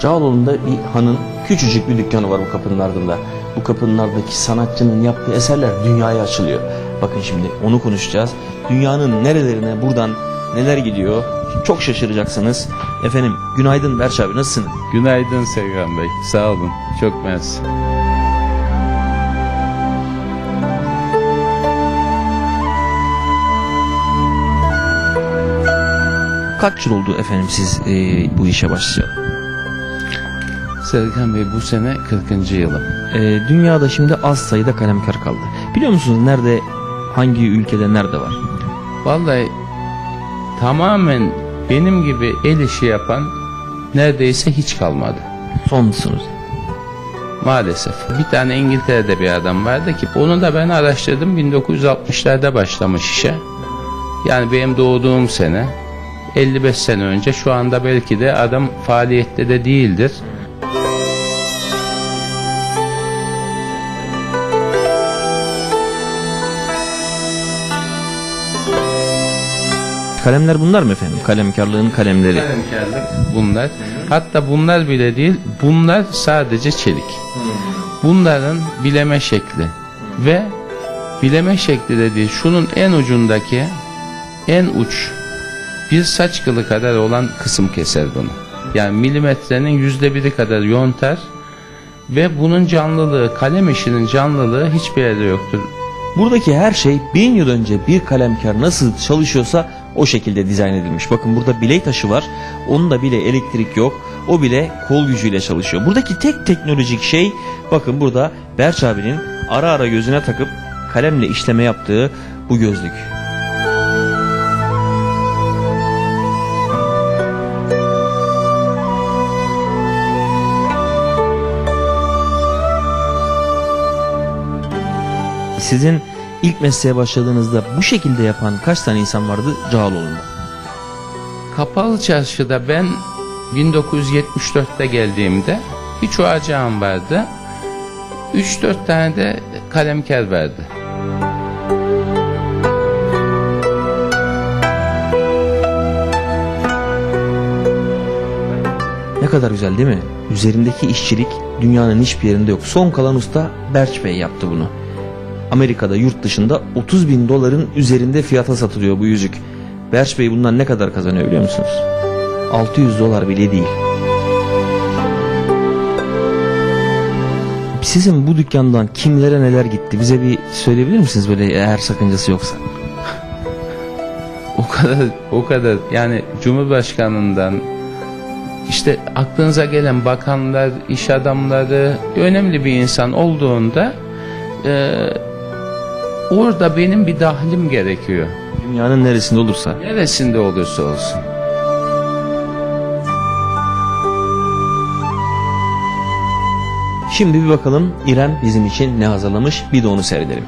Cağaloğlu'nda bir hanın küçücük bir dükkanı var bu kapının ardında. Bu kapının ardındaki sanatçının yaptığı eserler dünyaya açılıyor. Bakın şimdi onu konuşacağız. Dünyanın nerelerine buradan neler gidiyor çok şaşıracaksınız. Efendim günaydın Berç abi nasılsın? Günaydın Serkan Bey. Sağ olun. Çok mersi. Kaç yıl oldu efendim siz e, bu işe başlayalı? Serkan Bey bu sene 40. yılım. E, dünyada şimdi az sayıda kalemkar kaldı. Biliyor musunuz nerede hangi ülkede nerede var? Vallahi tamamen benim gibi el işi yapan neredeyse hiç kalmadı. Sonsunuz. Maalesef. Bir tane İngiltere'de bir adam vardı ki onu da ben araştırdım 1960'larda başlamış işe. Yani benim doğduğum sene 55 sene önce şu anda belki de adam faaliyette de değildir. Kalemler bunlar mı efendim? Kalemkarlığın kalemleri. Kalemkarlık bunlar. Hatta bunlar bile değil, bunlar sadece çelik. Bunların bileme şekli ve bileme şekli de değil, şunun en ucundaki en uç bir saç kılı kadar olan kısım keser bunu. Yani milimetrenin yüzde biri kadar yontar ve bunun canlılığı, kalem işinin canlılığı hiçbir yerde yoktur. Buradaki her şey bin yıl önce bir kalemkar nasıl çalışıyorsa o şekilde dizayn edilmiş. Bakın burada biley taşı var. Onun da bile elektrik yok. O bile kol gücüyle çalışıyor. Buradaki tek teknolojik şey bakın burada Berç abinin ara ara gözüne takıp kalemle işleme yaptığı bu gözlük. Sizin ilk mesleğe başladığınızda bu şekilde yapan kaç tane insan vardı Cağaloğlu'nda? Kapalı çarşıda ben 1974'te geldiğimde bir çoğacağım vardı. 3-4 tane de kalemkar vardı. Ne kadar güzel değil mi? Üzerindeki işçilik dünyanın hiçbir yerinde yok. Son kalan usta Berç Bey yaptı bunu. Amerika'da yurt dışında 30 bin doların üzerinde fiyata satılıyor bu yüzük. Berç Bey bundan ne kadar kazanıyor biliyor musunuz? 600 dolar bile değil. Sizin bu dükkandan kimlere neler gitti? Bize bir söyleyebilir misiniz böyle eğer sakıncası yoksa? O kadar o kadar yani Cumhurbaşkanından işte aklınıza gelen bakanlar, iş adamları önemli bir insan olduğunda e, orada benim bir dahlim gerekiyor. Dünyanın neresinde olursa. Neresinde olursa olsun. Şimdi bir bakalım İrem bizim için ne hazırlamış bir de onu seyredelim.